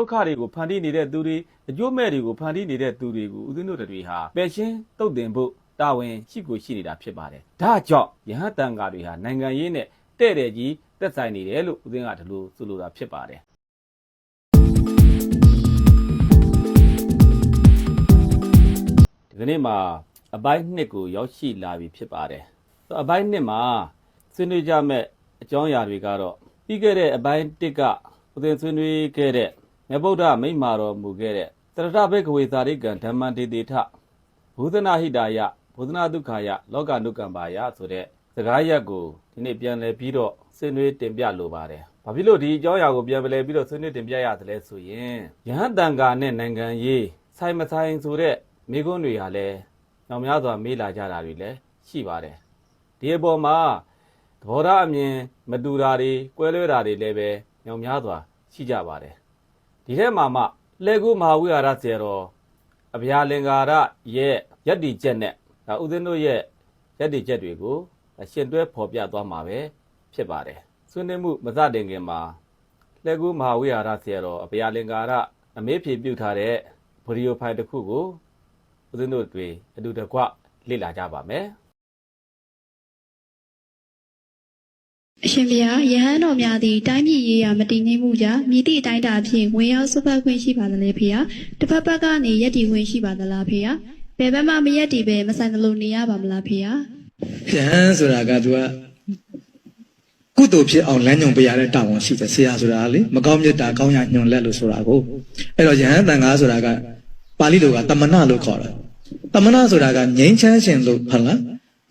ဒုက္ခတွေကိုဖန်တီးနေတဲ့သူတွေအကျိုးမဲ့တွေကိုဖန်တီးနေတဲ့သူတွေကိုဦးဇင်းတို့တွေဟာပယ်ရှင်းတုတ်တင်ဖို့တာဝန်ရှိကိုရှိနေတာဖြစ်ပါတယ်ဒါကြောင့်ယဟန်တန်ဃာတွေဟာနိုင်ငံရေးနဲ့တဲ့တဲ့ကြီးသက်ဆိုင်နေတယ်လို့ဦးဇင်းကဒီလိုဆိုလိုတာဖြစ်ပါတယ်ဒီကနေ့မှာအပိုင်းနှစ်ကိုရောက်ရှိလာပြီဖြစ်ပါတယ်။ဆိုအပိုင်းနှစ်မှာဆွေးနွေးကြမဲ့အကြောင်းအရာတွေကတော့ပြီးခဲ့တဲ့အပိုင်းတစ်ကဦးသိန်းဆွေးနွေးခဲ့တဲ့ မြတ်ဗုဒ္ဓမိန့်မာတော်မူခဲ့တဲ့တရထဘိကဝေသာရိကံဓမ္မံတေတေထဘုဒ္ဓနာဟိတာယဘုဒ္ဓနာဒုက္ခယလောကနုကံပါယဆိုတဲ့စကားရပ်ကိုဒီနေ့ပြန်လည်ပြီးတော့ဆွေးနွေးတင်ပြလိုပါတယ်။ဘာဖြစ်လို့ဒီအကြောင်းအရာကိုပြန်လည်ပြီးတော့ဆွေးနွေးတင်ပြရသလဲဆိုရင်ယဟန်တန်ဃာနဲ့နိုင်ငံရေးဆိုင်မဆိုင်ဆိုတဲ့မိကွန်းတွေဟာလည်းညောင်များစွာမေးလာကြတာတွေလည်းရှိပါတယ်။ဒီအပေါ်မှာသဘောထားအမြင်မတူတာတွေကွဲလွဲတာတွေလည်းပဲညောင်များစွာရှိကြပါတယ်။ ဒီထဲမှာမှလေကုမဟာဝိဟာရဆရာတော်အဗျာလင်္ကာရရဲ့ယက်တီချက်နဲ့ဒါဥစဉ်တို့ရဲ့ယက်တီချက်တွေကိုရှင်တွဲဖော်ပြသွားမှာပဲဖြစ်ပါတယ်။ဆွေးနွေးမှုမစတင်ခင်မှာလေကုမဟာဝိဟာရဆရာတော်အဗျာလင်္ကာရအမေးဖြေပြုထားတဲ့ဗီဒီယိုဖိုင်တစ်ခုကိုဦးဇင်းတို့တွေအတူတကွလေ့လာကြပါမယ် အရှင်ဘုရားယဟန်တော်များသည်တိုင်းပြည်ရေးရာမတည်ငြိမ်မှုကြောင့်မြည်သည့်အတိုင်းတာဖြင့်ဝင်ရောက်ဆွတ်ဖက်ခွင့်ရှိပါသလဲဖေဟာတစ်ဖက်ဘက်ကနေရက်တည်ခွင့်ရှိပါသလားဖေဟာဘယ်ဘက်မှမရက်တည်ပဲမဆိုင်သလိုနေရပါမလားဖေဟာယဟန်ဆိုတာကသူကကုသိုလ်ဖြစ်အောင်လမ်းညွှန်ပေးရတဲ့တာဝန်ရှိတယ်ဆရာဆိုတာကလေမကောင်းမြတ်တာကောင်းရညွှန်လက်လို့ဆိုတာကိုအဲ့တော့ယဟန်တန်ခါဆိုတာကပါဠိလိုကတမနာလို့ခေါ်တယ်တမနာဆိုတာကငြိမ်းချမ်းခြင်းလို့ဟုတ်လား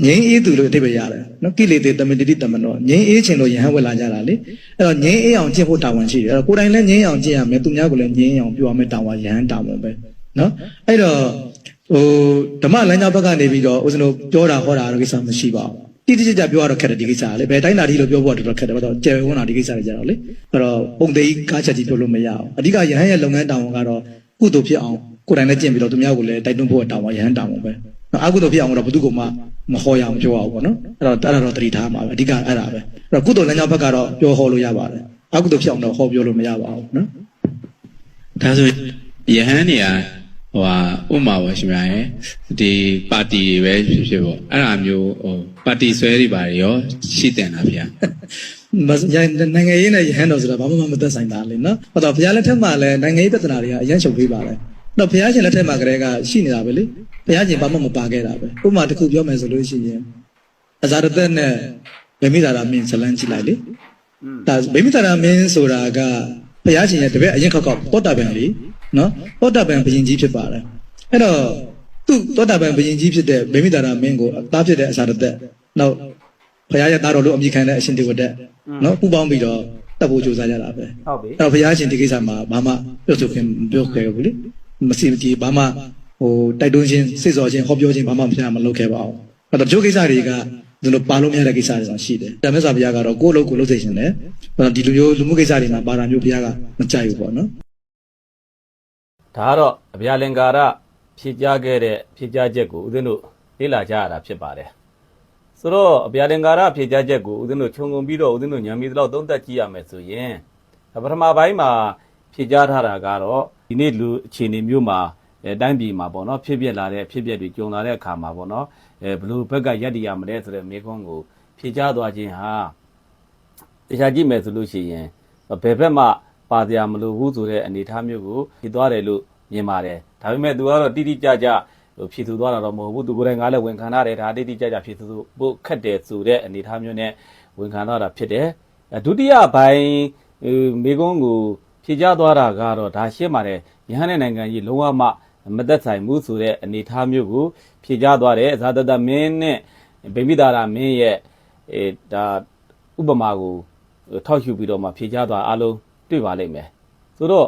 ငြိမ်းအေးသူလို့အဓိပ္ပာယ်ရတယ်နော်ကိလေသာတမတိတိတမနောငြိမ်းအေးခြင်းလို့ယဟန်ဝင်လာကြတာလေအဲ့တော့ငြိမ်းအေးအောင်ကျင့်ဖို့တာဝန်ရှိတယ်အဲ့တော့ကိုယ်တိုင်လည်းငြိမ်းအောင်ကျင့်ရမယ်သူများကိုလည်းငြိမ်းအောင်ပြောရမယ်တာဝန်ယဟန်တာဝန်ပဲနော်အဲ့တော့ဟိုဓမ္မလမ်းကြောင်းဘက်ကနေပြီးတော့ဦးဇင်းတို့ပြောတာဟောတာတော့ကိစ္စမရှိပါဘူးတိတိကျကျပြောရတော့ခက်တယ်ဒီကိစ္စကလေဘယ်တိုင်းလာတိလို့ပြောဖို့တော့တော်တော်ခက်တယ်ဘာလို့ကျယ်ဝန်းတာဒီကိစ္စတွေကြတော့လေအဲ့တော့ပုံသေးကြီးကားချက်ကြီးပြောလို့မရအောင်အဓိကယဟန်ရဲ့လုပ်ငန်းတာဝန်ကတော့ကုသိုလ်ဖြစ်အောင်ကိုယ်တိုင်လည်းကျင့်ပြီးတော့သူများကိုလည်းတိုက်တွန်းဖို့တာဝန်ယဟန်တာဝန်ပဲ နော်အကုသိုလ်ဖြစ်အောင်တော့ဘယ်သူကမှမဟောရအောင်ပြောအောင်ပေါ့နော်အဲ့တော့အဲ့ဒါတော့တတိထားမှာပဲအဓိကအဲ့ဒါပဲအဲ့တော့ကုသိုလ်လမ်းကြောင်းဘက်ကတော့ပြောဟောလို့ရပါတယ်အကုသိုလ်ဖြစ်အောင်တော့ဟောပြောလို့မရပါဘူးနော်ဒါဆိုယဟန်နေရာဟိုဟာဥပမာပါရှင်များရဲ့ဒီပါတီတွေပဲဖြစ်ဖြစ်ပေါ့အဲ့ဒါမျိုးဟိုပါတီဆွဲတွေပါရောရှိတယ်လားဗျာမစရိုင်းနိုင်ငံရေးနဲ့ယဟန်တော်ဆိုတာဘာမှမသက်ဆိုင်တာလေနော်။ဟောတော့ဘုရားလက်ထက်မှာလည်းနိုင်ငံရေးပြဿနာတွေကအရန်ချုပ်ပေးပါလေ။ တော့ဘုရားရှင်လက်ထက်မှာကလေးကရှိနေတာပဲလေ။ဘုရားရှင်ဘာမှမပါခဲ့တာပဲ။ဥပမာတစ်ခုပြောမယ်ဆိုလို့ရှိရင်အဇာရသက်နဲ့ဗိမိသာရမင်းဇလန်းကြည့်လိုက်လေ။ဒါဗိမိသာရမင်းဆိုတာကဘုရားရှင်ရဲ့တပည့်အရင်ခောက်ခောက်ပောတာပန်လေနော်။ပောတာပန်ဘုရင်ကြီးဖြစ်ပါတယ်။အဲ့တော့သူ့သောတာပန်ဘုရင်ကြီးဖြစ်တဲ့ဗိမိသာရမင်းကိုအသားဖြစ်တဲ့အဇာရသက်နောက်ဘုရားရဲ့သားတော်လို့အမိခံတဲ့အရှင်တေဝတက်နော်ပူပေါင်းပြီးတော့တပ်ဖို့ကြိုးစားကြတာပဲဟုတ်ပြီအဲ့တော့ဘုရားရှင်ဒီကိစ္စမှာဘာမှပြောဆိုခင်မပြောခဲ့ဘူးလေ မရှိမကြည်ဘာမှဟိုတိုက်တွန်းခြင်းစိတ်စော်ခြင်းဟောပြောခြင်းဘာမှဘုရားမလုပ်ခဲ့ပါဘူးအဲ့တော့ဒီကိစ္စတွေကဒီလိုပါလို့မရတဲ့ကိစ္စတွေတော့ရှိတယ်ဒါမဲ့ဆိုဘုရားကတော့ကိုယ့်အလုပ်ကိုလုပ်သိရှင်တယ်အဲ့တော့ဒီလိုမျိုးလူမှုကိစ္စတွေမှာပါတာမျိုးဘုရားကမကြိုက်ဘူးပေါ့နော်ဒါကတော့အဗျာလင်္ကာရဖြည့်ကြားခဲ့တဲ့ဖြည့်ကြားချက်ကိုဦးဇင်းတို့လေ့လာကြရတာဖြစ်ပါတယ်ဆိုတော့အဗျာလင်္ကာရဖြည့်ကြားချက်ကိုဦးဇင်းတို့ခြုံငုံပြီးတော့ဦးဇင်းတို့ညံမီတော့သုံးသပ်ကြည့်ရမယ်ဆိုရင်ပထမပိုင်းမှာဖြည့်ကြားထားတာကတော့ ဒီနေ့လူအခြေအနေမျိုးမှာအဲတိုင်းပြည်မှာပေါ့နော်ဖြစ်ပျက်လာတဲ့ဖြစ်ပျက်တွေကြုံလာတဲ့အခါမှာပေါ့နော်အဲဘယ်လို့ဘက်ကရက်တည်ရမလဲဆိုတဲ့မေခွန်းကိုဖြည့်ကြားသွားခြင်းဟာတရားကြည့်မယ်ဆိုလို့ရှိရင်ဘယ်ဘက်မှပါတရားမလိုဘူးဆိုတဲ့အနေအထားမျိုးကိုဖြစ်သွားတယ်လို့မြင်ပါတယ်ဒါပေမဲ့သူကတော့တိတိကျကျဟိုဖြစ်သူသွားတာတော့မဟုတ်ဘူးသူကိုယ်တိုင်ကလည်းဝန်ခံရတယ်ဒါတိတိကျကျဖြစ်သူဖို့ခက်တယ်ဆိုတဲ့အနေအထားမျိုးနဲ့ဝန်ခံသွားတာဖြစ်တယ်အဲဒုတိယပိုင်းဟိုမိကုန်းကို ဖြေချသွားတာကတော့ဒါရှင်းပါတယ်ရဟန်းတဲ့နိုင်ငံကြီးလုံးဝမှမသက်ဆိုင်ဘူးဆိုတဲ့အနေအထားမျိုးကိုဖြေချသွားတယ်ဇာတတမင်းနဲ့ဗိမိတာရမင်းရဲ့အဲဒါဥပမာကိုထောက်ရှုပြီးတော့မှဖြေချသွားအားလုံးတွေ့ပါလိမ့်မယ်ဆိုတော့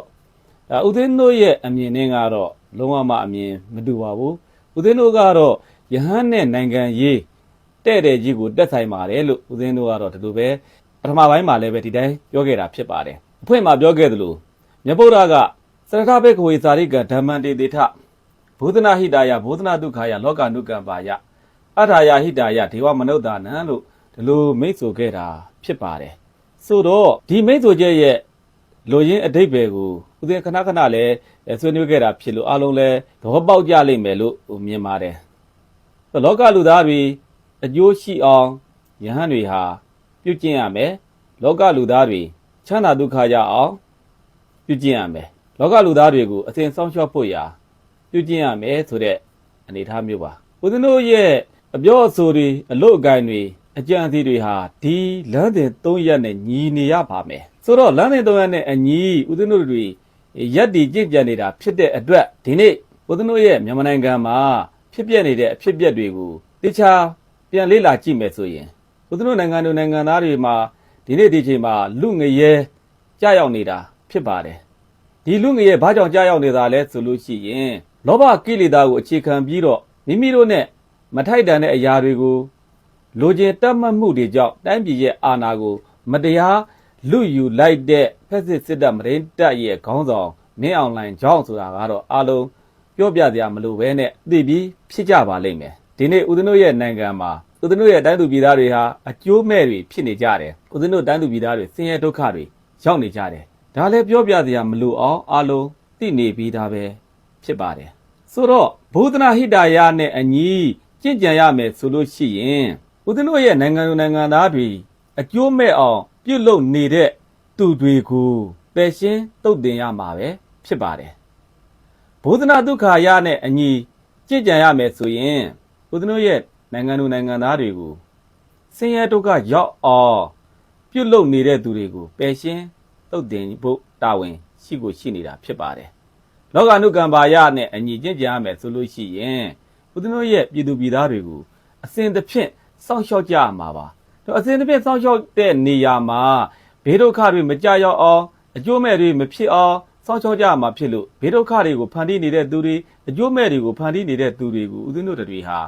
ဒါဦးသိန်းတို့ရဲ့အမြင်နဲ့ကတော့လုံးဝမှအမြင်မတူပါဘူးဦးသိန်းတို့ကတော့ယဟန်နဲ့နိုင်ငံရေးတဲ့တဲ့ကြီးကိုတက်ဆိုင်ပါတယ်လို့ဦးသိန်းတို့ကတော့ဒီလိုပဲပထမပိုင်းမှာလည်းပဲဒီတိုင်းပြောခဲ့တာဖြစ်ပါတယ် အဖွင့်မှာပြောခဲ့သလိုမြတ်ဗုဒ္ဓကစရထဘိကဝေသာရိကဓမ္မံတေတေထဘုဒ္ဓနာဟိတာယဘုဒ္ဓနာဒုက္ခယလောကနုကံပါယအထာယဟိတာယဒေဝမနုဿာနံလို့ဒီလိုမိတ်ဆိုခဲ့တာဖြစ်ပါတယ်ဆိုတော့ဒီမိတ်ဆွေချက်ရဲ့လိုရင်းအတိတ်ပဲကိုဦးဇင်းခဏခဏလည်းဆွေးနွေးခဲ့တာဖြစ်လို့အားလုံးလည်းသဘောပေါက်ကြလိမ့်မယ်လို့မြင်ပါတယ်။လောကလူသားတွေအကျိုးရှိအောင်ယဟန်တွေဟာပြုကျင့်ရမယ်။လောကလူသားတွေ ချမ်းသာဒုက္ခရအောင်ပြုကျင့်ရမယ်။လောကလူသားတွေကိုအစဉ်ဆောင်ရှောက်ဖို့ရာပြုကျင့်ရမယ်ဆိုတဲ့အနေအထားမျိုးပါ။ဦးဇင်းတို့ရဲ့အပြောအဆိုတွေအလို့အကိုင်တွေအကြံစီတွေဟာဒီလမ်းစဉ်၃ရက်နဲ့ညီနေရပါမယ်ဆိုတော့လမ်းစဉ်၃ရက်နဲ့အညီဦးဇင်းတို့တွေရက်တည်ကြင့်ကြံနေတာဖြစ်တဲ့အတွက်ဒီနေ့ဦးဇင်းတို့ရဲ့မြန်မာနိုင်ငံမှာဖြစ်ပျက်နေတဲ့အဖြစ်အပျက်တွေကိုတခြားပြန်လေ့လာကြည့်မယ်ဆိုရင်ဦးဇင်းတို့နိုင်ငံတို့နိုင်ငံသားတွေမှာ ဒီနေ့ဒီချိန်မှာလူငရဲကြောက်ရောက်နေတာဖြစ်ပါတယ်ဒီလူငရဲဘာကြောင့်ကြောက်ရောက်နေတာလဲဆိုလို့ရှိရင်လောဘကိလေသာကိုအခြေခံပြီးတော့မိမိတို့နဲ့မထိုက်တန်တဲ့အရာတွေကိုလိုချင်တတ်မှတ်မှုတွေကြောင့်တိုင်းပြည်ရဲ့အာဏာကိုမတရားလူယူလိုက်တဲ့ဖက်စစ်စစ်တပ်မရင်းတပ်ရဲ့ခေါင်းဆောင်မင်းအောင်လှိုင်ကြောင့်ဆိုတာကတော့အလုံးပြောပြစရာမလိုဘဲနဲ့သိပြီးဖြစ်ကြပါလိမ့်မယ်ဒီနေ့ဦးဇင်းတို့ရဲ့နိုင်ငံမှာ ဦးဇင်းတို့ရဲ့တိုင်းသူပြည်သားတွေဟာအကျိုးမဲ့တွေဖြစ်နေကြတယ်ဦးဇင်းတို့တိုင်းသူပြည်သားတွေဆင်းရဲဒုက္ခတွေရောက်နေကြတယ်ဒါလည်းပြောပြစရာမလိုအောင်အလုံးသိနေပြီးသားပဲဖြစ်ပါတယ်ဆိုတော့ဘုဒ္ဓနာဟိတာယနဲ့အညီကြင့်ကြံရမယ်ဆိုလို့ရှိရင်ဦးဇင်းတို့ရဲ့နိုင်ငံသူနိုင်ငံသားတွေအကျိုးမဲ့အောင်ပြုတ်လုံနေတဲ့သူတွေကိုပယ်ရှင်းတုတ်တင်ရမှာပဲဖြစ်ပါတယ်ဘုဒ္ဓနာဒုက္ခရနဲ့အညီကြည်ကြံရမယ်ဆိုရင်ဦးဇင်းတို့ရဲ့ နိုင်ငံသူနိုင်ငံသားတွေကိုဆင်းရဲဒုက္ခရောက်အောင်ပြုတ်လုံနေတဲ့သူတွေကိုပယ်ရှင်းတုတ်တင်ဖို့တာဝန်ရှိကိုရှိနေတာဖြစ်ပါတယ်လောကနုကံပါယနဲ့အညီကြည်ကြံရမယ်ဆိုလို့ရှိရင်ဦးဇင်းတို့ရဲ့ပြည်သူပြည်သားတွေကိုအစဉ်တစ်ဖြင့်စောင့်ရှောက်ကြရမှာပါတော့အစဉ်တစ်ပြည့်စောင့်ရှောက်တဲ့နေရာမှာဘေးဒုက္ခတွေမကြရောက်အောင်အကျိုးမဲ့တွေမဖြစ်အောင်စောင့်ရှောက်ကြရမှာဖြစ်လို့ဘေးဒုက္ခတွေကိုဖန်တီးနေတဲ့သူတွေအကျိုးမဲ့တွေကိုဖန်တီးနေတဲ့သူတွေကိုဦးဇင်းတို့တွေဟာ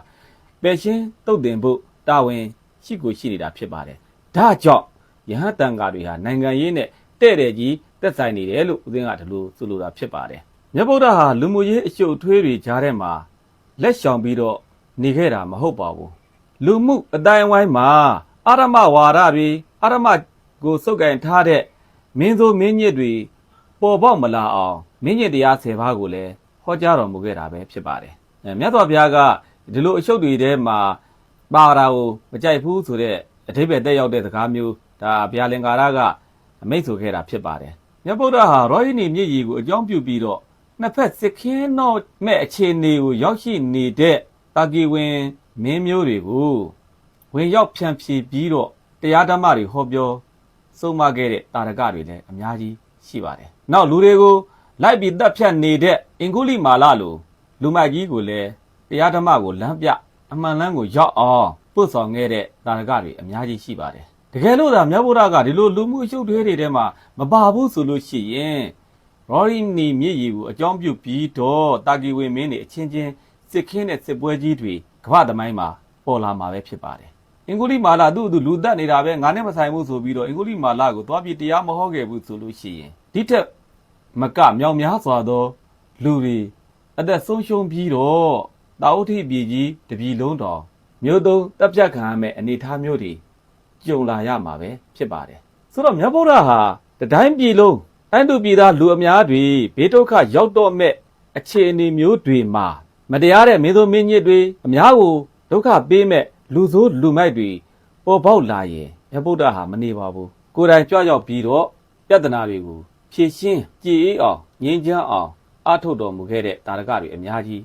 ပယ်ရှင်းတုတ်တင်ဖို့တာဝန်ရှိကိုရှိနေတာဖြစ်ပါတယ်ဒါကြောင့်ယဟန်တန်ဃာတွေဟာနိုင်ငံရေးနဲ့တဲ့တဲ့ကြီးသက်ဆိုင်နေတယ်လို့ဦးဇင်းကဒီလိုဆိုလိုတာဖြစ်ပါတယ်မြတ်ဗုဒ္ဓဟာလူမှုရေးအရှုပ်ထွေးတွေကြားထဲမှာလက်ရှောင်ပြီးတော့နေခဲ့တာမဟုတ်ပါဘူးလူမှုအတိုင်းအဝိုင်းမှာအာရမဝါဒတွေအာရမကိုစုပ်ကင်ထားတဲ့မင်းဆိုမင်းညစ်တွေပေါ်ပေါက်မလာအောင်မင်းညစ်တရား10ပါးကိုလည်းဟောကြားတော်မူခဲ့တာပဲဖြစ်ပါတယ်။အဲမြတ်စွာဘုရားက ဒီလိုအရှုပ်တွေထဲမှာပါတာကိုမကြိုက်ဘူးဆိုတဲ့အထိပ္ပယ်တက်ရောက်တဲ့စကားမျိုးဒါဘုရားလင်္ကာရကအမိတ်ဆိုခဲ့တာဖြစ်ပါတယ်။မြတ်ဗုဒ္ဓဟာရောဟိနီမြစ်ကြီးကိုအကြောင်းပြုပြီးတော့နှစ်ဖက်စစ်ခင်းတော့မဲ့အခြေအနေကိုရောက်ရှိနေတဲ့တာကီဝင်မင်းမျိုးတွေကိုဝင်ရောက်ဖြန့်ဖြေပြီးတော့တရားဓမ္မတွေဟောပြောဆုံးမခဲ့တဲ့တာရကတွေလည်းအများကြီးရှိပါတယ်။နောက်လူတွေကိုလိုက်ပြီးတပ်ဖြတ်နေတဲ့အင်္ဂုလိမာလလိုလူမိုက်ကြီးကိုလည်း တရားဓမ္မကိုလမ်းပြအမှန်လမ်းကိုရောက်အောင်ပို့ဆောင်ခဲ့တဲ့တာရကတွေအများကြီးရှိပါတယ်။တကယ်လို့သာမြတ်ဗုဒ္ဓကဒီလိုလူမှုအရှုပ်တွေတွေထဲမှာမပါဘူးဆိုလို့ရှိရင်ရောရီနီမြစ်ရီကိုအကြောင်းပြုပြီးတော့တာကီဝင်မင်းတွေအချင်းချင်းစစ်ခင်းတဲ့စစ်ပွဲကြီးတွေကမ္ဘာသမိုင်းမှာပေါ်လာမှာပဲဖြစ်ပါတယ်။အင်္ဂုလိမာလာသူ့သူလူတက်နေတာပဲငါနဲ့မဆိုင်ဘူးဆိုပြီးတော့အင်္ဂုလိမာလာကိုသွားပြီးတရားမဟောခဲ့ဘူးဆိုလို့ရှိရင်ဒီထက်မကမြောင်များစွာသောလူတွေအသက်ဆုံးရှုံးပြီးတော့ တာဝတိပြည်ကြီးတပြည်လုံးတော်မြို့သုံးတပ်ဖြတ်ခံရမယ့်အနေအထားမျိုးတွေကြုံလာရမှာပဲဖြစ်ပါတယ်။ဆိုတော့မြတ်ဗုဒ္ဓဟာတတိုင်းပြည်လုံးတိုင်းသူပြည်သားလူအများတွေဘေးဒုက္ခရောက်တော့မဲ့အခြေအနေမျိုးတွေမှာမတရားတဲ့မင်းတို့မင်းညစ်တွေအများကိုဒုက္ခပေးမဲ့လူဆိုးလူမိုက်တွေပေါ်ပေါက်လာရင်မြတ်ဗုဒ္ဓဟာမနေပါဘူးကိုယ်တိုင်ကြွရောက်ပြီးတော့ပြဿနာတွေကိုဖြေရှင်းကြည်အေးအောင်ငြိမ်းချမ်းအောင်အထုတ်တော်မူခဲ့တဲ့တာရကတွေအများကြီး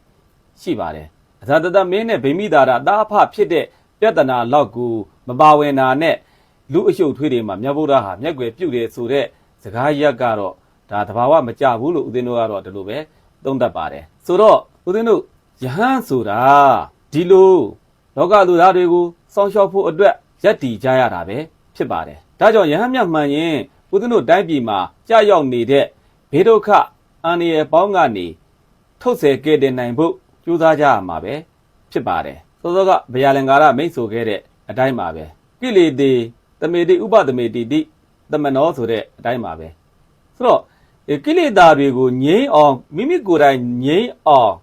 ရှိပါတယ်အသာတတမင်းနဲ့ဗိမိတာရအသားအဖဖြစ်တဲ့ပြဿနာလောက်ကိုမပါဝင်တာနဲ့လူအရှုပ်ထွေးတွေမှာမြတ်ဗုဒ္ဓဟာမျက်ွယ်ပြုတ်တယ်ဆိုတဲ့စကားရက်ကတော့ဒါတဘာဝမကြဘူးလို့ဦးဇင်းတို့ကတော့ဒီလိုပဲသုံးသပ်ပါတယ်ဆိုတော့ဦးဇင်းတို့ယဟန်ဆိုတာဒီလိုလောကလူသားတွေကိုစောင့်ရှောက်ဖို့အတွက်ရက်တည်ကြရတာပဲဖြစ်ပါတယ်ဒါကြောင့်ယဟန်မြတ်မှန်ရင်ဦးဇင်းတို့တိုင်းပြည်မှာကြာရောက်နေတဲ့ဘေးဒုက္ခအန္တရာယ်ပေါင်းကနေထုတ်ဆယ်ကဲ့တင်နိုင်ဖို့ ကြိုးစားကြရမှာပဲဖြစ်ပါတယ်စောစောကဗျာလင်္ကာရမိတ်ဆိုခဲ့တဲ့အတိုင်းပါပဲကိလေသေတမေတိဥပတမေတိတိတမနောဆိုတဲ့အတိုင်းပါပဲဆိုတော့ဒီကိလေသာတွေကိုငြိမ်းအောင်မိမိကိုယ်တိုင်ငြိမ်းအောင်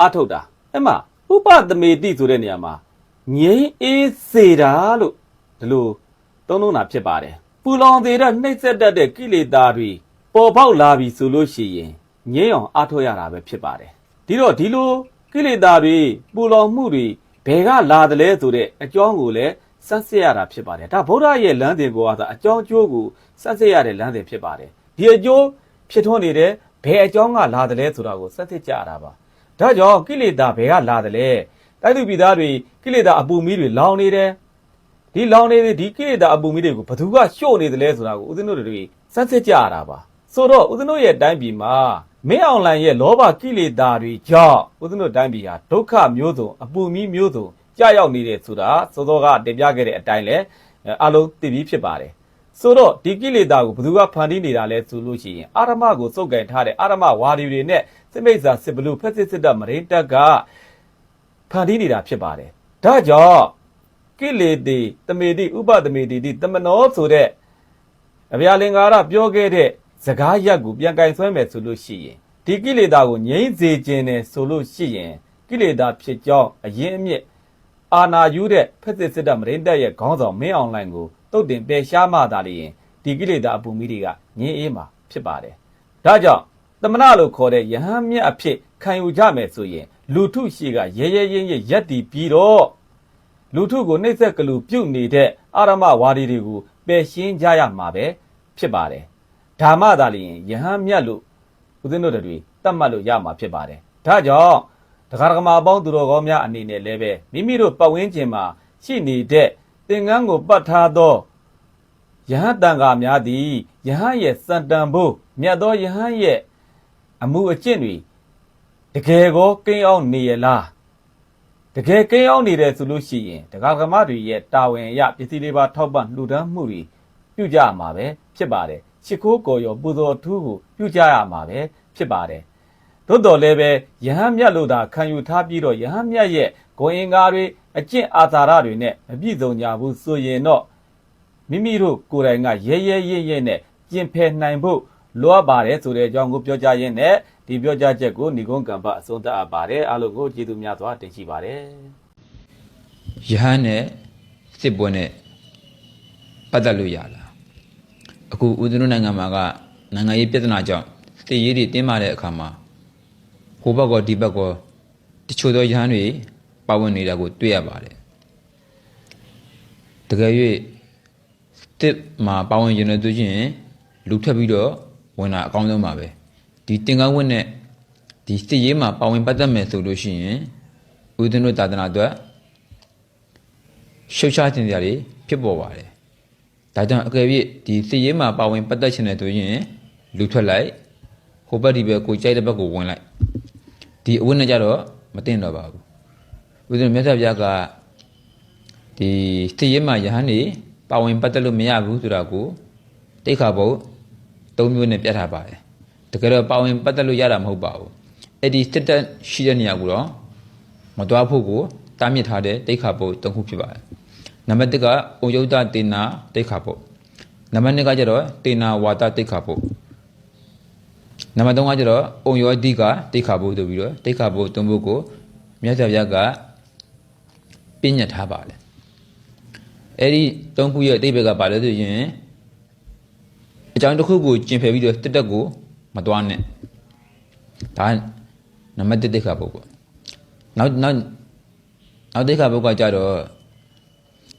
အထုတ်တာအဲ့မှာဥပတမေတိဆိုတဲ့နေရာမှာငြိမ်းအေးစေတာလို့ဒီလိုသုံးလုံးတာဖြစ်ပါတယ်ပူလောင်သေးတဲ့နှိမ့်ဆက်တတ်တဲ့ကိလေသာတွေပေါ်ပေါက်လာပြီဆိုလို့ရှိရင်ငြင်းအောင်အားထုတ်ရတာပဲဖြစ်ပါတယ်ဒီတော့ဒီလို ကိလေသာတွေပူလောင်မှုတွေဘယ်ကလာတယ်လဲဆိုတဲ့အကြောင်းကိုလည်းစမ်းစစ်ရတာဖြစ်ပါတယ်ဒါဗုဒ္ဓရဲ့လမ်းစဉ်ကိုအားသာအကြောင်းအကျိုးကိုစမ်းစစ်ရတဲ့လမ်းစဉ်ဖြစ်ပါတယ်ဒီအကျိုးဖြစ်ထွန်းနေတဲ့ဘယ်အကြောင်းကလာတယ်လဲဆိုတာကိုစမ်းစစ်ကြရတာပါဒါကြောင့်ကိလေသာဘယ်ကလာတယ်လဲတိုက်သူပြည်သားတွေကိလေသာအပူမီးတွေလောင်နေတယ်ဒီလောင်နေတဲ့ဒီကိလေသာအပူမီတွေကိုဘသူကရှို့နေတယ်လဲဆိုတာကိုဦးဇင်းတို့တွေစမ်းစစ်ကြရတာပါဆိုတော့ဦးဇင်းတို့ရဲ့တိုင်းပြည်မှာ မင်းအောင်လှိုင်ရဲ့လောဘကိလေသာတွေကြောင့်ဦးဇင်းတို့တိုင်းပြည်ဟာဒုက္ခမျိုးစုံအပူမီမျိုးစုံကြာရောက်နေတယ်ဆိုတာစောစောကတင်ပြခဲ့တဲ့အတိုင်းလဲအဲအလုံးသိပြီးဖြစ်ပါတယ်ဆိုတော့ဒီကိလေသာကိုဘသူကဖန်တီးနေတာလဲဆိုလို့ရှိရင်အာရမကိုစုပ်ကန်ထားတဲ့အာရမဝါဒီတွေနဲ့စိမိတ်စာစစ်ဘလူဖက်စစ်စစ်တပ်မရိန်တက်ကဖန်တီးနေတာဖြစ်ပါတယ်ဒါကြောင့်ကိလေတိတမေတိဥပတမေတိတိတမနောဆိုတဲ့အဗျာလင်္ကာရပြောခဲ့တဲ့ စကားရက်ကိုပြန်ကင်ဆွဲမယ်ဆိုလို့ရှိရင်ဒီကိလေသာကိုငြိမ့်စေခြင်းနဲ့ဆိုလို့ရှိရင်ကိလေသာဖြစ်ကြောင်းအရင်အမြစ်အာနာယူတဲ့ဖက်စစ်စစ်တပ်မရိန်တက်ရဲ့ခေါင်းဆောင်မင်းအောင်လှိုင်ကိုတုတ်တင်ပယ်ရှားမှသာလျှင်ဒီကိလေသာအပူမီတွေကငြင်းအေးမှာဖြစ်ပါတယ်ဒါကြောင့်သမဏလို့ခေါ်တဲ့ယဟန်မြတ်အဖြစ်ခံယူကြမယ်ဆိုရင် လူထုရှိကရဲရဲရင်းရရက်တီပြီးတော့လူထုကိုနှိမ့်ဆက်ကလူပြုတ်နေတဲ့အာရမဝါဒီတွေကိုပယ်ရှင်းကြရမှာပဲဖြစ်ပါတယ် ဓမ္မသာလျင်ယဟန်မြတ်လို့ဦးဇင်းတို့တွေတတ်မှတ်လို့ရမှာဖြစ်ပါတယ်ဒါကြောင့်တရားဓမ္မအပေါင်းသူတော်ကောင်းများအနေနဲ့လည်းပဲမိမိတို့ပတ်ဝန်းကျင်မှာရှိနေတဲ့သင်္ကန်းကိုပတ်ထားသောယဟန်တန်ဃာများသည်ယဟန်ရဲ့စံတန်ဖို့မြတ်သောယဟန်ရဲ့အမှုအကျင့်တွေတကယ်ကိုကိန်းအောင်နေရလားတကယ်ကိန်းအောင်နေတယ်ဆိုလို့ရှိရင်ဒကာကမတွေရဲ့တာဝန်အရပစ္စည်းလေးပါထောက်ပံ့လှူဒန်းမှုတွေပြုကြရမှာပဲဖြစ်ပါတယ် ရှ िख ိုးကော်ရောပူဇော်ထူးကိုပြုကြရမှာပဲဖြစ်ပါတယ်သို့တော်လည်းပဲယဟန်မြတ်လို့သာခံယူထားပြီးတော့ယဟန်မြတ်ရဲ့ဂုဏ်အင်္ဂါတွေအကျင့်အာသာရတွေနဲ့မပြည့်စုံကြဘူးဆိုရင်တော့မိမိတို့ကိုယ်တိုင်ကရဲရဲရင့်ရင့်နဲ့ကျင့်ဖယ်နိုင်ဖို့လိုအပ်ပါတယ်ဆိုတဲ့အကြောင်းကိုပြောကြားရင်းနဲ့ဒီပြောကြားချက်ကိုဏိကုံးကံပအဆုံးသတ်အပ်ပါတယ်အားလုံးကိုကျေးဇူးများစွာတင်ရှိပါတယ်ယဟန်နဲ့စစ်ပွဲနဲ့ပတ်သက်လို့ရလား အခုဦးဇင်းတို့နိုင်ငံမှာကနိုင်ငံရေးပြဿနာကြောင့်စစ်ရေးတွေတင်းမာတဲ့အခါမှာဟိုဘက်ကဒီဘက်ကတချို့သောယဟန်တွေပါဝင်နေတာကိုတွေ့ရပါတယ်တကယ်၍တစ်မှာပါဝင်ရင်လည်းသူချင်းလူထပ်ပြီးတော့ဝင်တာအကောင်းဆုံးပါပဲဒီတင်ကန်းဝတ်နဲ့ဒီစစ်ရေးမှာပါဝင်ပတ်သက်မယ်ဆိုလို့ရှိရင်ဦးဇင်းတို့သာသနာအတွက်ရှုပ်ရှားတင်စရာတွေဖြစ်ပေါ်ပါတယ်။ ဒါကြောင့်အကယ်၍ဒီစစ်ရေးမှာပါဝင်ပတ်သက်ချင်တဲ့ဆိုရင်လူထွက်လိုက်ဟိုဘက်ဒီဘက်ကိုကြိုက်တဲ့ဘက်ကိုဝင်လိုက်ဒီအဝတ်နဲ့ကြတော့မတင်တော့ပါဘူး။ဦးဇင်းမြတ်စွာဘုရားကဒီစစ်ရေးမှာယဟန်နေပါဝင်ပတ်သက်လို့မရဘူးဆိုတာကိုတိတ်ခါဘုတ်သုံးမျိုးနဲ့ပြတ်ထားပါတယ်။တကယ်တော့ပါဝင်ပတ်သက်လို့ရတာမဟုတ်ပါဘူး။အဲ့ဒီစစ်တပ်ရှိတဲ့နေရာကိုတော့မတော်ဖို့ကိုတားမြစ်ထားတဲ့တိတ်ခါပုတ်တစ်ခုဖြစ်ပါတယ်။ နံပါတ်1ကအုံယုတ်တတေနာတိတ်ခါပုတ်။နံပါတ်2ကကျတော့တေနာဝါဒတိတ်ခါပုတ်။နံပါတ်3ကကျတော့အုံယောတိကတိတ်ခါပုတ်ဆိုပြီးတော့တိတ်ခါပုတ်သုံးပုတ်ကိုမြတ်စွာဘုရားကပြညတ်ထားပါတယ်။အဲ့ဒီသုံးခုရဲ့အတိတ်ဘက်ကပါလဲဆိုရင်အကြောင်းတစ်ခုကိုကျင်ဖယ်ပြီးတော့တက်တက်ကိုမတွားနဲ့။ဒါနံပါတ်1တိတ်ခါပုတ်ပေါ့။နောက်နောက်နောက်တိတ်ခါဘုတ်ကကြတော့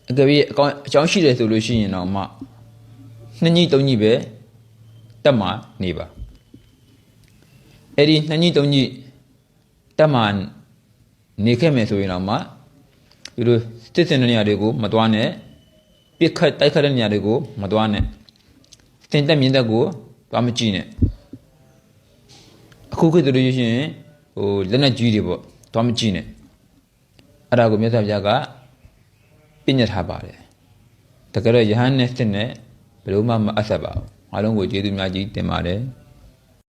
အကယ်၍အကောင်းအကြောင်းရှိတယ်ဆိုလို့ရှိရင်တော့မှနှစ်ညိသုံးညိပဲတက်မှနေပါအဲ့ဒီနှစ်ညိသုံးညိတက်မှနေခဲ့မယ်ဆိုရင်တော့မှဒီလိုစစ်စင်တဲ့နေရာတွေကိုမတွားနဲ့ပြစ်ခတ်တိုက်ခတ်တဲ့နေရာတွေကိုမတွားနဲ့စင်တက်မြင့်တက်ကိုတွားမကြည့်နဲ့အခုခေတ်ဆိုလို့ရှိရင်ဟိုလက်နက်ကြီးတွေပေါ့တွားမကြည့်နဲ့အဲ့ဒါကိုမြတ်စွာဘုရားက ပြညတ်ထားပါတယ်တကယ်တော့ယဟန်နဲ့စစ်နဲ့ဘယ်လိုမှမအပ်ဆက်ပါဘူးအားလုံးကိုကျေးဇူးများကြီးတင်ပါတယ်